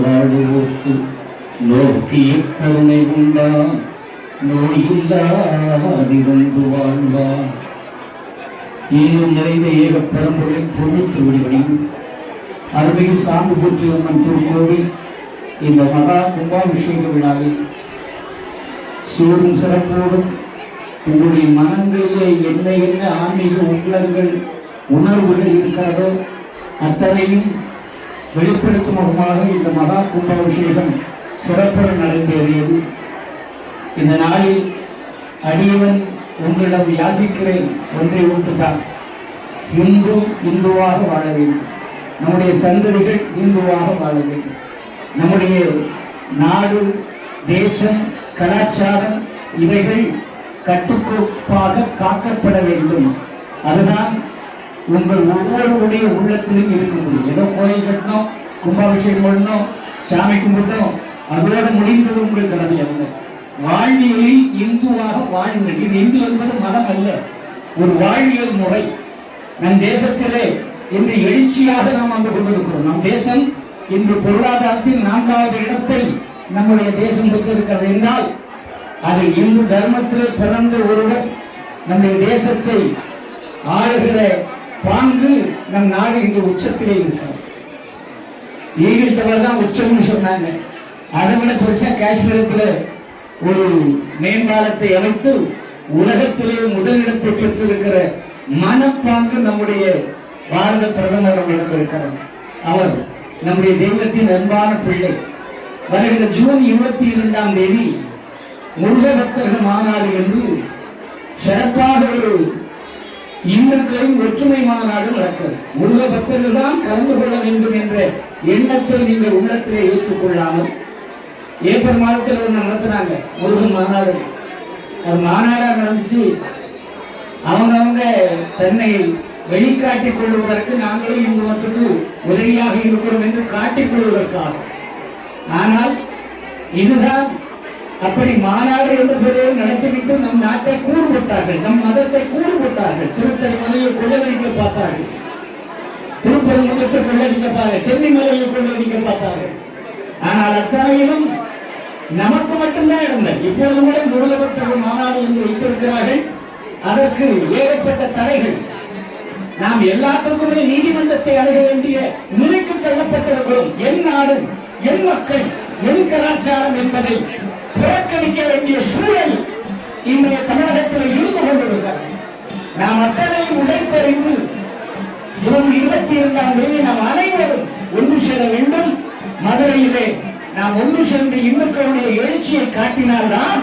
வாழ்வோக்கு நோக்கிய கருணை உண்டா? நோயில்லாதிருந்து வாழ்வா? ஈரும் நிறைந்த ஏக பரம்பொருளின் பொருள் திருவடிகளையும் அருமையில் சார்ந்து போற்றி அம்மன் திருக்கோவில் இந்த மகா கும்பாபிஷேக விழாவில் சீரும் சிறப்போடும் உங்களுடைய மனங்களிலே என்ன என்ன ஆன்மீக உள்ளங்கள் உணர்வுகள் இருக்கிறதோ அத்தனையும் வெளிப்படுத்தும் முகமாக இந்த மகா கும்பாபிஷேகம் சிறப்புற நடைபெறியது இந்த நாளில் அடியவன் உங்களிடம் யாசிக்கிறேன் ஒன்றை ஒன்றுதான் இந்து இந்துவாக வாழ வேண்டும். நம்முடைய சந்ததிகள் இந்துவாக வாழ வேண்டும். நம்முடைய நாடு தேசம் கலாச்சாரம் இவைகள் கட்டுக்கோப்பாக காக்கப்பட வேண்டும். அதுதான் உங்கள் ஒவ்வொருவருடைய உள்ளத்திலும் இருக்க ஏதோ கோயில் கட்டணும் கும்பாபிஷேகம் பண்ணணும் சாமி கும்பிட்டோம் அதோடு முடிந்தது உங்கள் கடமை அல்ல வாழ்வியலில் இந்துவாக வாழுங்கள். இது இந்து என்பது மதம் அல்ல. ஒரு வாழ்வியல் முறை. நம் தேசத்திலே இன்று எழுச்சியாக நாம் வந்து கொண்டிருக்கிறோம். நம் தேசம் இன்று பொருளாதாரத்தில் நான்காவது இடத்தை நம்முடைய தேசம் பெற்றிருக்கிறது என்றால் அது இந்து தர்மத்திலே பிறந்த ஒருவர் நம்முடைய தேசத்தை ஆளுகிற பாங்கு நம் நாடு இன்று உச்சத்திலே இருக்கிறது. ஈகிள் டவர் தான் உச்சம்னு சொன்னாங்க. அதை விட பெருசா காஷ்மீரத்தில் ஒரு மேம்பாலத்தை அமைத்து உலகத்திலே முதலிடத்தை பெற்றிருக்கிற மனப்பாங்கு நம்முடைய பாரத பிரதமர் அவர்களுக்கு இருக்கிறார். அவர் நம்முடைய தெய்வத்தின் அன்பான பிள்ளை. வருகிற ஜூன் இருபத்தி இரண்டாம் தேதி முருக பக்தர்கள் மாநாடு என்று சிறப்பாக ஒரு இந்துக்களின் ஒற்றுமை மாநாடு நடக்கிறது. முருக பக்தர்கள் தான் கலந்து கொள்ள வேண்டும் என்ற எண்ணத்தை நீங்கள் உள்ளத்திலே ஏற்றுக்கொள்ளாமல் ஏப்ரல் மாதத்தில் ஒன்று நடத்துறாங்க முருகன் மாநாடு அது மாநாடாக நடந்துச்சு. அவங்கவுங்க தன்னை வெளிக்காட்டிக் கொள்வதற்கு நாங்களும் இந்து மதத்துக்கு உதவியாக இருக்கிறோம் என்று காட்டிக் கொள்வதற்காக. ஆனால் இதுதான் அப்படி மாநாடு என்ற பெயரில் நடத்திவிட்டு நம் நாட்டை கூறுபட்டார்கள் நம் மதத்தை கூறு திரு கொள்ளடிக்க பார்த்தார்கள் திருப்பரங்குன்றத்தை கொள்ளடிக்க சென்னை மலையை கொள்ளடிக்க பார்த்தார்கள் ஆனால் அத்தனையிலும் நமக்கு மட்டும்தான் இருந்தது. இப்பொழுது கூட முதலமைச்சர் மாநாடு என்று வைத்திருக்கிறார்கள். அதற்கு ஏகப்பட்ட தடைகள். நாம் எல்லாத்துக்குமே நீதிமன்றத்தை அணுக வேண்டிய நிலைக்கு தள்ளப்பட்டிருக்கிறோம். என் நாடு என் மக்கள் என் கலாச்சாரம் என்பதை புறக்கணிக்க வேண்டிய சூழல் இன்றைய தமிழகத்தில் இருந்து கொண்டிருக்கிறது. நாம் அத்தனை உழைப்பறிந்து ஜூன் இருபத்தி இரண்டாம் தேதி நாம் அனைவரும் ஒன்று சேர வேண்டும். மதுரையிலே நாம் ஒன்று சேர்ந்து இந்துக்களுடைய எழுச்சியை காட்டினால்தான்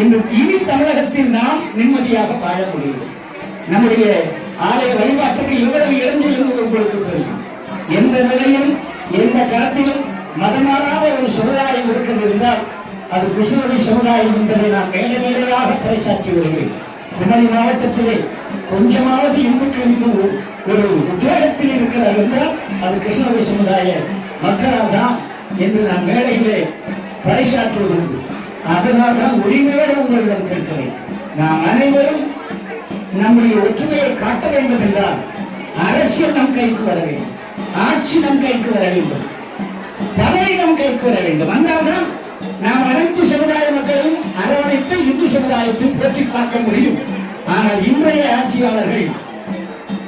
இன்று இனி தமிழகத்தில் நாம் நிம்மதியாக வாழ முடியும். நம்முடைய ஆலய வழிபாட்டுக்கு இவ்வளவு இளைஞர் என்பது உங்களுக்கு தெரியும்? எந்த நிலையிலும் எந்த கரத்திலும் மதமாறாத ஒரு சமுதாயம் இருக்கிறது என்றால் அது கிருஷ்ணகிரி சமுதாயம் என்பதை நான் மேலே மேலையாக பறைசாற்றி வருகிறேன். குமரி மாவட்டத்திலே கொஞ்சமாவது இந்துக்கள் இன்னும் ஒரு உத்தியோகத்தில் இருக்கிறார் என்றால் அது கிருஷ்ணகிரி சமுதாய மக்களால் தான் என்று நான் மேடையிலே பறைசாற்றுவது அதனால் தான் உரிமையோடு உங்களிடம் கேட்கிறேன். நாம் அனைவரும் நம்முடைய ஒற்றுமையை காட்ட வேண்டும் என்றால் அரசியல் நம் கைக்கு வர வேண்டும். ஆட்சி நம் கைக்கு வர வேண்டும். பதவி நம் கைக்கு வர வேண்டும். வந்தால்தான் நாம் அனைத்து சமுதாய மக்களையும் அரவணைத்து இந்து சமுதாயத்தை போற்றி பார்க்க முடியும். ஆனால் இன்றைய ஆட்சியாளர்கள்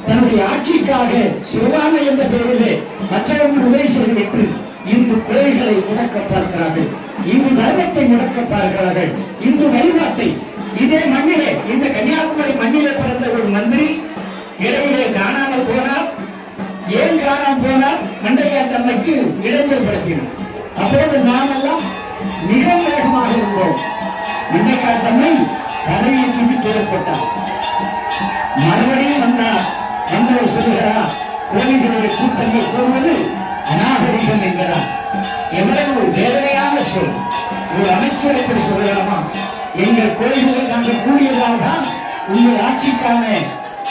தன்னுடைய ஆட்சிக்காக சிறுபான்மை என்ற பெயரிலே மற்றவர்கள் உதவி செய்துவிட்டு இந்து கோயில்களை முடக்க பார்க்கிறார்கள். இந்து தர்மத்தை முடக்க பார்க்கிறார்கள். இந்து வழிபாட்டை இதே மண்ணிலே இந்த கன்னியாகுமரி மண்ணிலே பிறந்த ஒரு மந்திரி இடையிலே காணாமல் போனார் ஏன் காணாமல் போனார் மண்டையா தன்மைக்கு இளைஞர் படுத்தினார். அப்போது நாமெல்லாம் மிக வேகமாக இருந்தோம். மண்டைக்கா தன்மை பதவியை தூக்கி தூரப்பட்டார். மறுபடியும் வந்தார். வந்தவர் சொல்லுகிறார் கோவில்களுடைய கூட்டங்கள் கூறுவது அநாகரிகம் என்கிறார் எவ்வளவு ஒரு வேதனையான சொல் ஒரு அமைச்சர் எப்படி சொல்லலாமா? எங்கள் கோயில்களை நாங்கள் கூடியதால் தான் உங்கள் ஆட்சிக்கான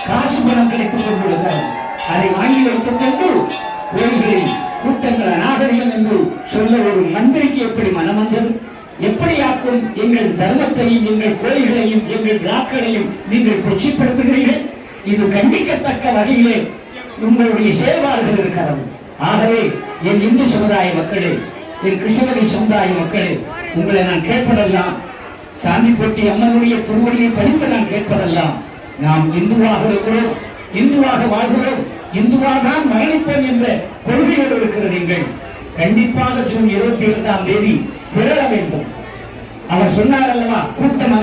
காசு பணம் கிடைத்துக் கொண்டிருக்கிறது. அதை வாங்கி வைத்துக் கொண்டு கோயில்களில் கூட்டங்கள் அநாகரிகம் என்று சொல்ல ஒரு மந்திரிக்கு எப்படி மனம் வந்தது? எப்படியாக்கும் எங்கள் தர்மத்தையும் எங்கள் கோயில்களையும் எங்கள் விழாக்களையும் நீங்கள் கொச்சிப்படுத்துகிறீர்கள்? இது கண்டிக்கத்தக்க வகையிலே உங்களுடைய செயல்பாடுகள் இருக்கிறது. ஆகவே என் இந்து சமுதாய மக்களே என் கிருஷ்ணகிரி சமுதாய மக்களே உங்களை நான் கேட்பதெல்லாம் சாந்தி போட்டி அம்மனுடைய திருவடியை படித்து நான் கேட்பதெல்லாம் நாம் இந்துவாக இருக்கிறோம் இந்துவாக வாழ்கிறோம் இந்துவாக தான் மரணிப்போம் என்ற கொள்கையோடு இருக்கிற நீங்கள் கண்டிப்பாக ஜூன் இருபத்தி இரண்டாம் தேதி திரள வேண்டும். அவர் சொன்னார் அல்லவா கூட்டம்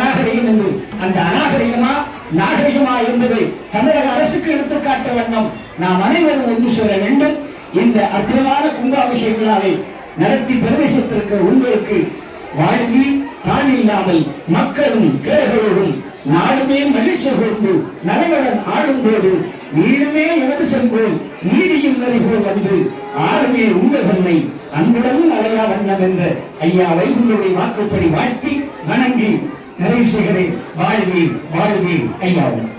நாகரிகமாக நாகரிகமா தமிழக அரசுக்கு எடுத்துக்காட்ட வண்ணம் நாம் அனைவரும் ஒன்று சேர வேண்டும். இந்த அற்புதமான கும்பாபிஷேக விழாவை நடத்தி பெருமை சேர்த்திருக்கிற உங்களுக்கு வாழ்வி தான் இல்லாமல் மக்களும் கேடுகளோடும் நாளுமே மகிழ்ச்சி கொண்டு நலனுடன் ஆடும்போது நீருமே எனது சென்றோம் நீதியும் நெறிபோல் வந்து ஆளுமே உங்கள் தன்மை. அன்புடனும் அலையா வண்ணம் என்ற ஐயா வைகுண்டருடைய வாக்குப்படி வாழ்த்தி வணங்கி நிறைவு செய்கிறேன் வாழ்வி வாழ்வி ஐயாவும்